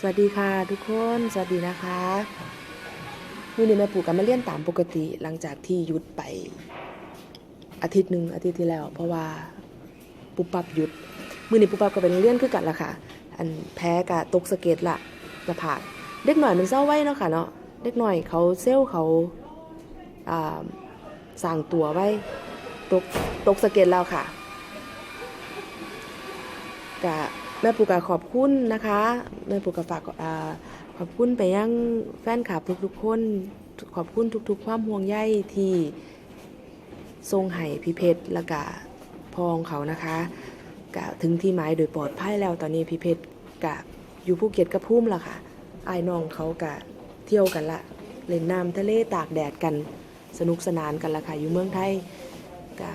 สวัสดีค่ะทุกคนสวัสดีนะคะมื้อนี้แม่ปู่กันมาเรียนตามปกติหลังจากที่หยุดไป อาทิตย์หนึ่งอาทิตย์ที่แล้ว เพราะว่าปุบปับหยุดมื้อนี้ปุบปับก็เป็นเรียนคือกันละค่ะ อันแพ้กะตกสเก็ดละจะผ่าเด็กหน่อยมันเศร้าไว้เนาะค่ะเนาะเด็กหน่อยเขาเซลเขาอ่าสร้างตัวไว้ตกตกสเก็ดแล้วค่ะกะ แม่ปูกะขอบคุณนะคะ แม่ปูกะฝากขอบคุณไปยังแฟนคลับทุกๆคน ขอบคุณทุกๆ ความห่วงใยที่ทรงให้พี่เพชรและกะพองเขานะคะกะถึงที่หมายโดยปลอดภัยแล้วตอนนี้พี่เพชรกะอยู่ภูเก็ตกับพุ่มละค่ะไอ้ายน้องเขากะเที่ยวกันละเล่นน้ำทะเลตากแดดกันสนุกสนานกันละค่ะอยู่เมืองไทยกะ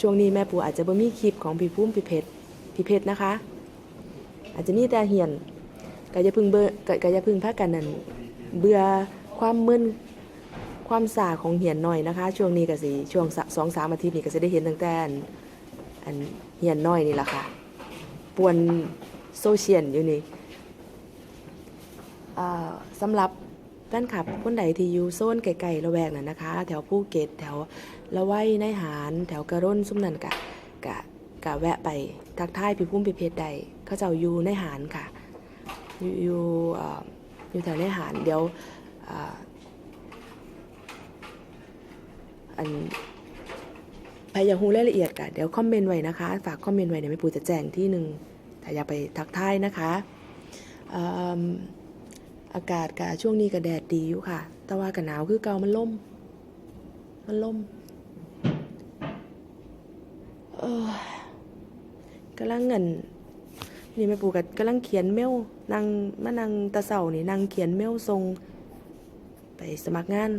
ช่วงนี้แม่ปูอาจจะบ่มีคลิปของพี่พุ่มพี่เพชรพี่เพชรนะคะ อาจจะมีแต่เหียนก็จะพึ่งเบอก็ก็จะพึ่งพากันนั่นเบื่อความมึนความสาของเหียนหน่อยนะคะ ช่วงนี้ก็สิช่วงสองสามอาทิตย์นี้ก็จะได้เห็นตั้งแต่อันเหียนน้อยนี่แหละค่ะปวนโซเชียลอยู่นี่สำหรับแฟนคลับคนใดที่อยู่โซนไกลๆระแวกนั่นนะคะ แถวภูเก็ตแถวละไว้ในหาร แถวกระร่นซุ้มนั่นกะกะกะแวะไปทักทายพี่พุ่มพี่เพชรใด เขาจ้าอยู่ในหารค่ะอยู่อยู่อยู่แถวในหารเดี๋ยวอันใครอยากรู้รายละเอียดกันเดี๋ยวคอมเมนต์ไว้นะคะ ฝากคอมเมนต์ไว้เดี๋ยวแม่ปูจะแจ้งที่หนึ่งถ้าอยากไปทักทายนะคะอากาศกะช่วงนี้ก็แดดดีอยู่ค่ะ แต่ว่าก็หนาวคือเก่ามันล่ม มันล่มเออกำลังเงิน นี่แม่ปู่กับกำลังเขียนเมลนางมานั่งตะเสานี่นางเขียนเมลส่งไปสมัครงาน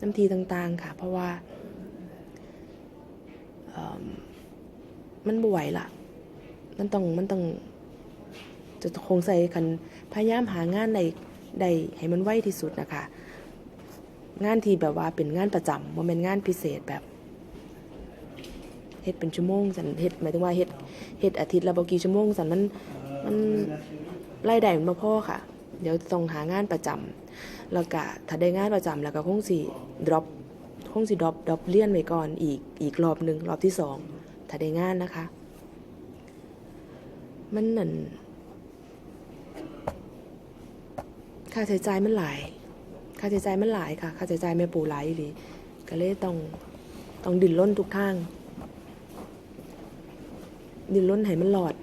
น้ำทีต่างๆค่ะ เพราะว่ามมันบ่ไหวละมันต้องมันต้องจะคงใส่คันพยายามหางานใดใดให้มันไวที่สุดนะคะ งานที่แบบว่าเป็นงานประจำว่าเป็นงานพิเศษแบบเฮ็ดเป็นชั่วโมงสันเฮ็ดหมายถึงว่าเฮ็ดเฮ็ดอาทิตย์ละบ่กี่ชั่วโมงสันมัน มันรายได้มันบ่พอค่ะ เดี๋ยวต้องหางานประจำแล้วก็ถ้าได้งานประจำแล้วก็คงสิ drop คงสิ drop drop เรียนไว้ก่อนอีกอีกรอบหนึ่งรอบที่สองถ้าได้งานนะคะ มันนั่นค่าใช้จ่ายมันหลาย ค่าใช้จ่ายมันหลายค่ะ ค่าใช้จ่ายแม่ปู่หลายอีหลีก็เลยต้องต้องดิ้นรนทุกทางดิ้นรนให้มันหลอด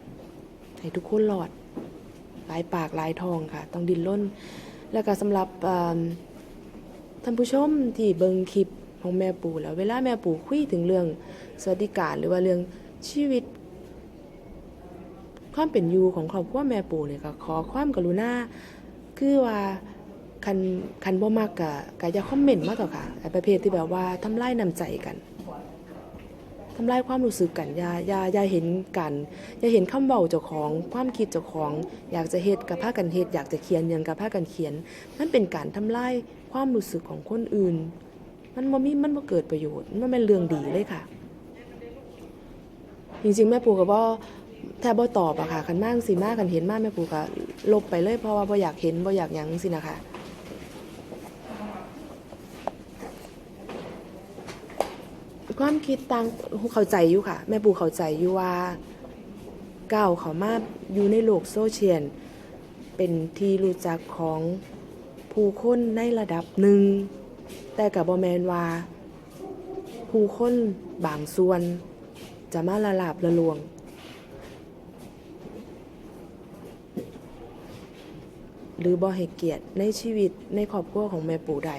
ให้ทุกคนหลอดหลายปากหลายทองค่ะ ต้องดิ้นรนแล้วก็สำหรับท่านผู้ชมที่เบิงคลิปของแม่ปู่แล้วเวลาแม่ปู่คุยถึงเรื่องสวัสดิการหรือว่าเรื่องชีวิต ความเป็นอยู่ของครอบครัวแม่ปู่เนี่ยก็ขอความกรุณาคือว่าคันคันบ่มักกะกะอย่าคอมเมนต์มาต่อค่ะไอ้ประเภทที่แบบว่าทำลายน้ำใจกัน ทำลายความรู้สึกกันอย่าอย่าอย่าเห็นกันอย่าเห็นคำเบาเจ้าของ ความคิดเจ้าของ อยากจะเฮ็ดกับผ้ากันเฮ็ดอยากจะเขียนยังกับผ้ากันเขียนมันเป็นการทำลายความรู้สึกของคนอื่น มันบ่มีมันบ่เกิดประโยชน์มันเป็นเรื่องดีเลยค่ะ จริงๆ แม่ปู่ก็บ่แทบบ่ตอบอะค่ะคันมากสิมากคันเห็นมากแม่ปู่ก็ลบไปเลยเพราะว่าบ่อยากเห็นบ่อยากหยังสินะคะ ความคิดต่างเข้าใจอยู่ค่ะ แม่ปู่เข้าใจอยู่ว่าก้าวเขามาอยู่ในโลกโซเชียลเป็นที่รู้จักของผู้คนในระดับหนึ่ง แต่กับบอแมนว่า ผู้คนบางส่วน จะมาละลาบละลวง หรือบ่ให้เกียรติในชีวิตในครอบครัวของแม่ปู่ใด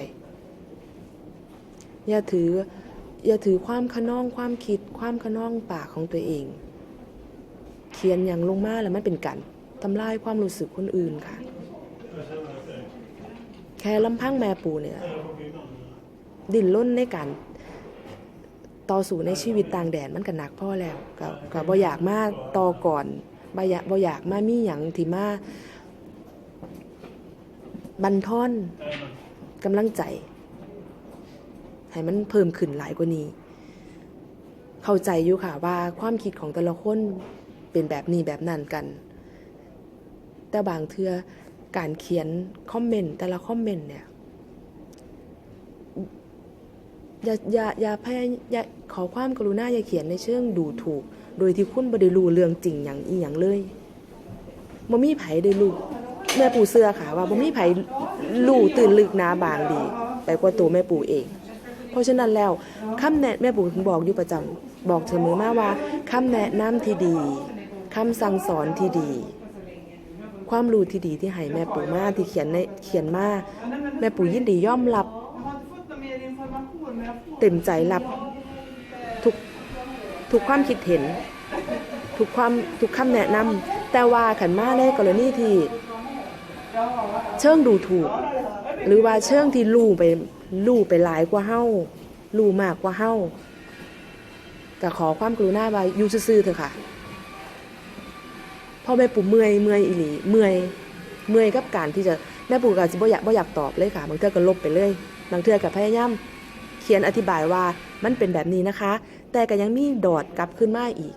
อย่าถือ อย่าถือความขนองความคิดความขนองปากของตัวเอง เขียนอย่างลงมาแล้วมันเป็นการทำลายความรู้สึกคนอื่นค่ะ แค่ลำพังแม่ปูเนี่ย ดิ้นล้นในการต่อสู้ในชีวิตต่างแดนมันก็หนักพ่อแล้วก็ก็บ่อยากมาต่อก่อนบ่อยากบ่อยากมามีหยังที่มาบันทอนกำลังใจ ให้มันเพิ่มขึ้นหลายกว่านี้ เข้าใจอยู่ค่ะว่าความคิดของแต่ละคนเป็นแบบนี้แบบนั้นกัน แต่บางเทื่อการเขียนคอมเมนต์แต่ละคอมเมนต์เนี่ยอย่าอย่าอย่าพยายาขอความกรุณาอย่าเขียนในเชิงดูถูก โดยที่คุณบ่ได้รู้เรื่องจริงอย่างอีหยังเลยบ่มีไผได้รู้แม่ปู่เสื้อค่ะว่าบ่มีไผรู้ตื่นลึกนาบางดี ไปกว่าตัวแม่ปู่เอง เพราะฉะนั้นแล้วคำแนะแม่ปู่ถึงบอกอยู่ประจำบอกเสมอมาว่าคำแนะนำที่ดีคำสั่งสอนที่ดี ความรู้ที่ดีที่ให้แม่ปู่มาที่เขียนในเขียนมาแม่ปู่ยินดีย่อมรับเต็มใจรับทุกทุกความคิดเห็นทุกความทุกคำแนะนำแต่ว่าขันมาในกรณีที่ เชิงดูถูก หรือว่าเชิงที่ลู่ไป ลู่ไปหลายกว่าเฮาลู่มากกว่าเฮาก็ขอความกรุณาว่าอยู่ซื่อๆเถอะค่ะพ่อแม่ปู่เมื่อยเมื่อยอีหลีเมื่อยเมื่อยกับการที่จะแม่ปู่ก็สิบ่อยากบ่อยากตอบเลยค่ะบางเทื่อก็ลบไปเลยบางเทื่อก็พยายามเขียนอธิบายว่ามันเป็นแบบนี้นะคะ แต่ก็ยังมีดอดกลับขึ้นมาอีก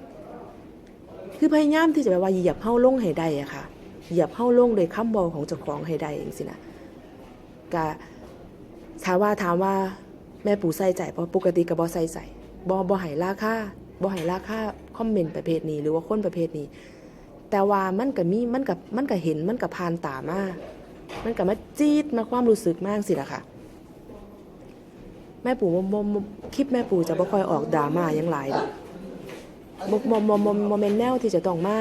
คือพยายามที่จะแบบว่าเหยียบเฮ้าลงให้ได้อะค่ะเหยียบเฮ้าลงโดยคำบอกของเจ้าของให้ได้เองสินะก็ ถามว่าถามว่าแม่ปู่ใส่ใจเพราะปกติก็บ่ใส่ใจบ่บ่ให้ราคาบ่ให้ราคาคอมเมนต์ประเภทนี้หรือว่าคนประเภทนี้ แต่ว่ามันก็มีมันกับมันก็เห็นมันก็ผ่านตามามันก็มาจี๊ดมาความรู้สึกมากสิล่ะค่ะแม่ปู่บ่บ่บ่คลิปแม่ปู่จะบ่ค่อยออกดราม่ายังหลายดอกบ่บ่บ่บ่บ่แมนแนวที่จะต้องมา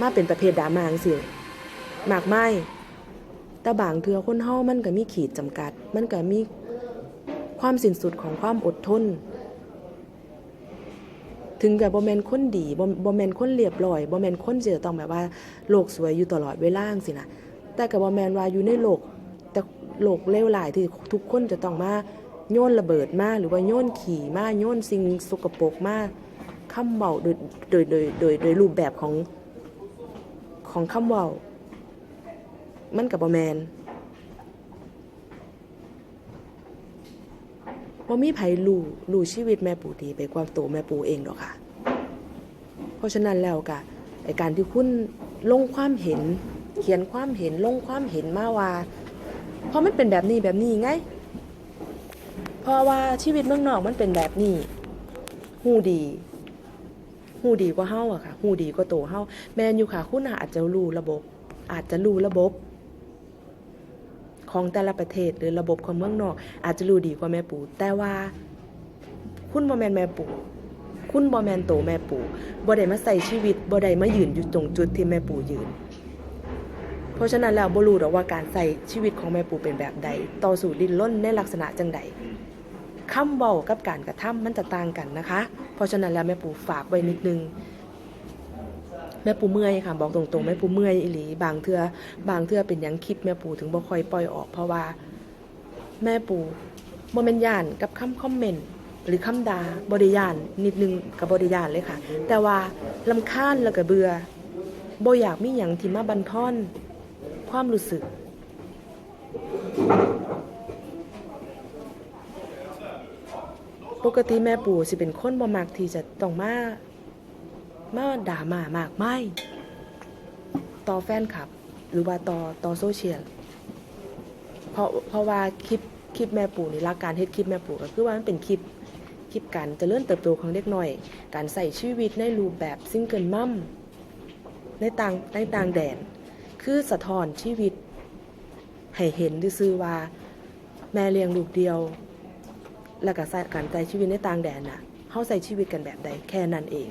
มาเป็นประเภทดราม่าจังซี่มากมาย แต่บางเทื่อคนเฮามันก็มีขีดจำกัด มันก็มีความสิ้นสุดของความอดทน ถึงกับบ่แมนคนดีบ่บ่แมนคนเรียบร้อยบ่แมนคนที่จะต้องแบบว่าโลกสวยอยู่ตลอดเวลาจังซี่นะแต่ก็บ่แมนว่าอยู่ในโลกแต่โลกเลวร้ายที่ทุกคนจะต้องมาโยนระเบิดมาหรือว่าโยนขี่มาโยนสิ่งสกปรกมาคำเบาโดยโดยโดยโดยโดยรูปแบบของของคำเบา มันกับบอแมนว่ามีไผรู้รู้ชีวิตแม่ปู่ดีไปกว่าตัวแม่ปู่เองดอกค่ะ เพราะฉะนั้นแล้วกะไอการที่คุณลงความเห็น เขียนความเห็นลงความเห็นมาว่า เพราะมันเป็นแบบนี้แบบนี้ไง เพราะว่าชีวิตเมืองนอกมันเป็นแบบนี้หูดีหูดีกว่าเฮาอะค่ะหูดีกว่าโตเฮาแมนอยู่ค่ะ คุณอาจจะรู้ระบบ อาจจะรู้ระบบ ของแต่ละประเทศหรือระบบของเมืองนอก อาจจะรู้ดีกว่าแม่ปู่แต่ว่าคุณบ่แมนแม่ปู่คุณบ่แมนโตแม่ปู่บ่ได้มาใส่ชีวิตบ่ได้มายืนอยู่ตรงจุดที่แม่ปู่ยืน เพราะฉะนั้นแล้วบ่รู้หรอกว่าการใส่ชีวิตของแม่ปู่เป็นแบบใด ต่อสู้ดิ้นรนในลักษณะจังใดคำเว้ากับการกระทำมันจะต่างกันนะคะ เพราะฉะนั้นแล้วแม่ปู่ฝากไว้นิดนึง แม่ปูเมื่อยค่ะบอกตรงๆแม่ปูเมื่อยอีหลีบางเทื่อบางเทื่อเป็นยังคลิปแม่ปูถึงบ่ค่อยปล่อยออก เพราะว่าแม่ปู่บ่แม่นยานกับคำคอมเมนต์หรือคำด่าบ่ได้ย่านนิดนึงก็บ่ได้ย่านเลยค่ะ แต่ว่าลำคาญแล้วก็เบื่อบ่อยากมีหยังที่มาบันทอน ความรู้สึก ปกติแม่ปู่สิเป็นคนบ่มักที่จะต้องมา มาด่ามามากไม่ต่อแฟนคลับ หรือว่าต่อต่อโซเชียลเพราะเพราะว่าคลิปคลิปแม่ปู่นี่รักการเฮ็ดคลิปแม่ปู่ก็คือว่ามันเป็นคลิปคลิปการจเจริญเติบโตของเด็กหน้อย การใส่ชีวิตในรูปแบบซิงเกิลมัมในต่างในต่างแดน คือสะท้อนชีวิต ให้เห็นซื่อว่าแม่เลี้ยงลูกเดียว แล้วก็ใส่การใช้ชีวิตในต่างแดนน่ะเฮาใส่ชีวิตกันแบบใดแค่นั้นเอง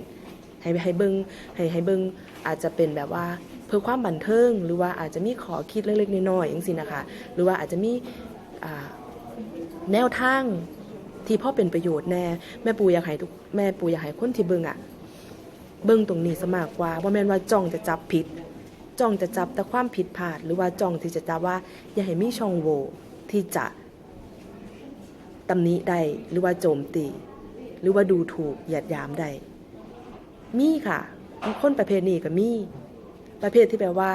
ให้ให้เบิงให้ให้เบิงอาจจะเป็นแบบว่าเพื่อความบันเทิง หรือว่าอาจจะมีขอคิดเล็กๆน้อยๆอย่างสินะคะ หรือว่าอาจจะมีแนวทางที่พ่อเป็นประโยชน์แน่แม่ปูอยากให้ทุกแม่ปูอยากให้คนที่เบิงอะเบิงตรงนี้สมากกว่าว่าแม่นว่าจ้องจะจับผิด จ้องจะจับแต่ความผิดพลาด หรือว่าจ้องที่จะจับว่า อย่าให้มีช่องโหว่ที่จะตำหนิได้หรือว่าโจมตี หรือว่าดูถูกหยียดยามได้ มีค่ะคนประเภทนี้ก็มี ประเภทที่แปลว่า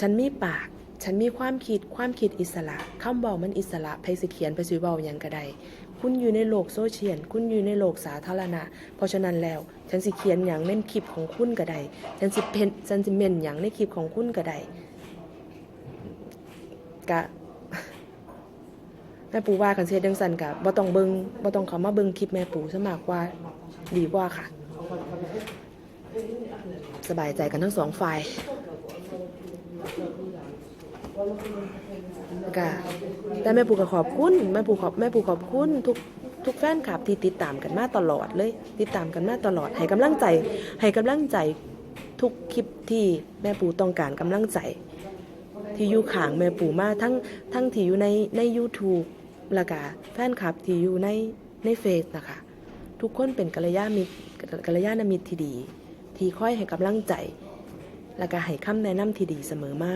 ฉันมีปาก ฉันมีความคิดความคิดอิสระคำเบามันอิสระไพสิเขียนไปสิเบาหยังก็ไดคุณอยู่ในโลกโซเชียล คุณอยู่ในโลกสาธารณะ เพราะฉะนั้นแล้ว ฉันสิเขียนอย่างในคลิปของคุณก็ได้ฉันสิเพนฉันสิเมนอย่างในคลิปของคุณก็ได้กะ แม่ปูว่ากันเสียดังสันกะบ่ต้องเบิงบ่ต้องเขามาเบิงคลิปแม่ปูซะมากกว่าดีกว่าค่ะ สบายใจกันทั้งสองฝ่ายกะแต่แม่ปูก็ขอบคุณแม่ปูขอบแม่ปูขอบคุณทุกทุกแฟนคลับที่ติดตามกันมาตลอดเลย ติดตามกันมาตลอดให้กำลังใจ ให้กำลังใจทุกคลิปที่แม่ปูต้องการกำลังใจที่อยู่ข้างแม่ปูมาทั้งทั้งที่อยู่ในใน YouTube แล้วก็แฟนคลับที่อยู่ในในเฟซนะคะ ทุกคนเป็นกัลยาณมิตรกัลยาณมิตรที่ดี ที่คอยให้กำลังใจ แล้วก็ให้คำแนะนำที่ดีเสมอมา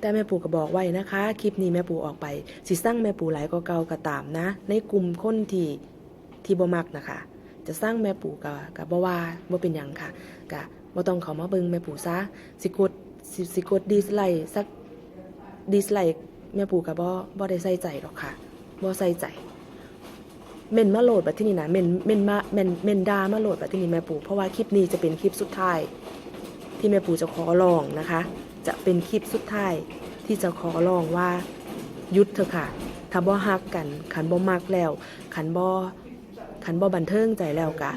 แต่แม่ปู่ก็บอกไว้นะคะ คลิปนี้แม่ปู่ออกไป สิสร้างแม่ปู่หลายก็เก่าก็ตามนะ ในกลุ่มคนที่ที่บ่มักนะคะ จะสร้างแม่ปู่กับกับบ่ว่าบ่เป็นหยังค่ะกะบ่ต้องเขามาเบิ่งแม่ปู่ซะสิกดสิสิกดดีสไลสักดีสไล แม่ปู่ก็บ่บ่ได้ใส่ใจหรอกค่ะบ่ใส่ใจเมนมาโหลดแบบที่นี่นะเมนเมนมาเมนเมนดามาโหลดแบบที่นี่แม่ปู่เพราะว่าคลิปนี้จะเป็นคลิปสุดท้าย ที่แม่ปู่จะขอลองนะคะ จะเป็นคลิปสุดท้ายที่จะขอลองว่าหยุดเถอะค่ะถ้าบ่ฮักกันขันบ่มักแล้วขันบ่ขันบ่บันเทิงใจแล้วกะ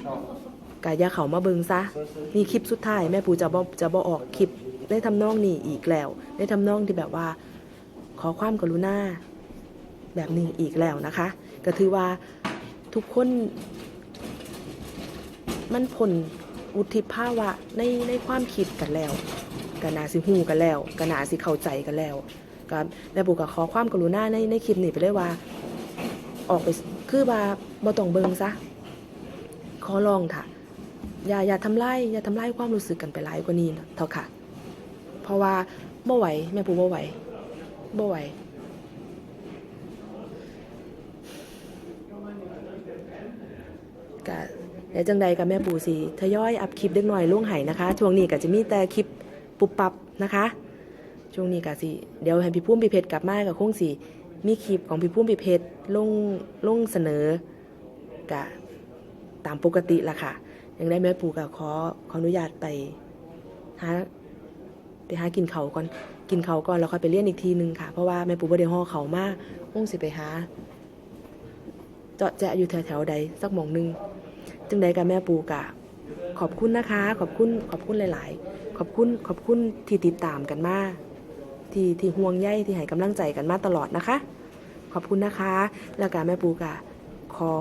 กะยาเขามาเบิงซะนี่คลิปสุดท้ายแม่ปู่จะบ่จะบ่ออกคลิปในทำนองนี้อีกแล้วในทำนองที่แบบว่า ขอความกรุณาแบบนี้อีกแล้วนะคะ ก็ถือว่าทุกคนมันผลอุทิศภาวะในในความคิดกันแล้วก็นนาสิหูกันแล้วก็นนาสิเข้าใจกันแล้วก็แม่ปู่ก็ขอความกรุณาในในคลิปนี้ไปเลยว่า ออกไปคือว่าบ่ต้องเบิงซะขอลองค่ะ อย่าอย่าทำลายอย่าทำลายความรู้สึกกันไปหลายกว่านี้เท่าค่ะ เพราะว่าบ่ไหวแม่ปู่บ่ไหว บ่ไหวก็เดี๋ยวจังใดกับแม่ปู่สีทยอยอัพคลิปเล็กหน่อยล่วงไห้นะคะ ช่วงนี้ก็จะมีแต่คลิปปุบปับนะคะ ช่วงนี้ก็สิเดี๋ยวให้พี่พุ่มพี่เพชรกลับมากับคงสีมีคลิปของพี่พุ่มพี่เพชรลงลงเสนอกะตามปกติละค่ะยังได้แม่ปู่ก็ขอขออนุญาตไปหา ไปหากินเขาก่อนกินเขาก่อนแล้วค่อยไปเรียนอีกทีนึงค่ะ เพราะว่าแม่ปู่บ่ได้ห่อเขามาคงสิไปหา เจาะแจะอยู่แถวๆใดสักหมองหนึงจึงใดกับแม่ปูกะ ขอบคุณนะคะ ขอบคุณขอบคุณหลาย ๆ ขอบคุณขอบคุณที่ติดตามกันมาที่ที่ห่วงใยที่ให้กำลังใจกันมาตลอดนะคะ ขอบคุณนะคะ แล้วก็แม่ปูกะ ขอ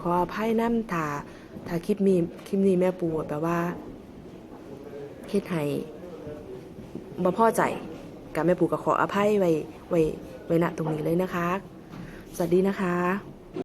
ขออภัยน้ำถ้าถ้าคลิปมีคลิปนี้แม่ปูแบบว่าเฮ็ดให้ บ่พอใจกับแม่ปูก็ขออภัยไว้ไว้ไว้ณตรงนี้เลยนะคะ สวัสดีนะคะ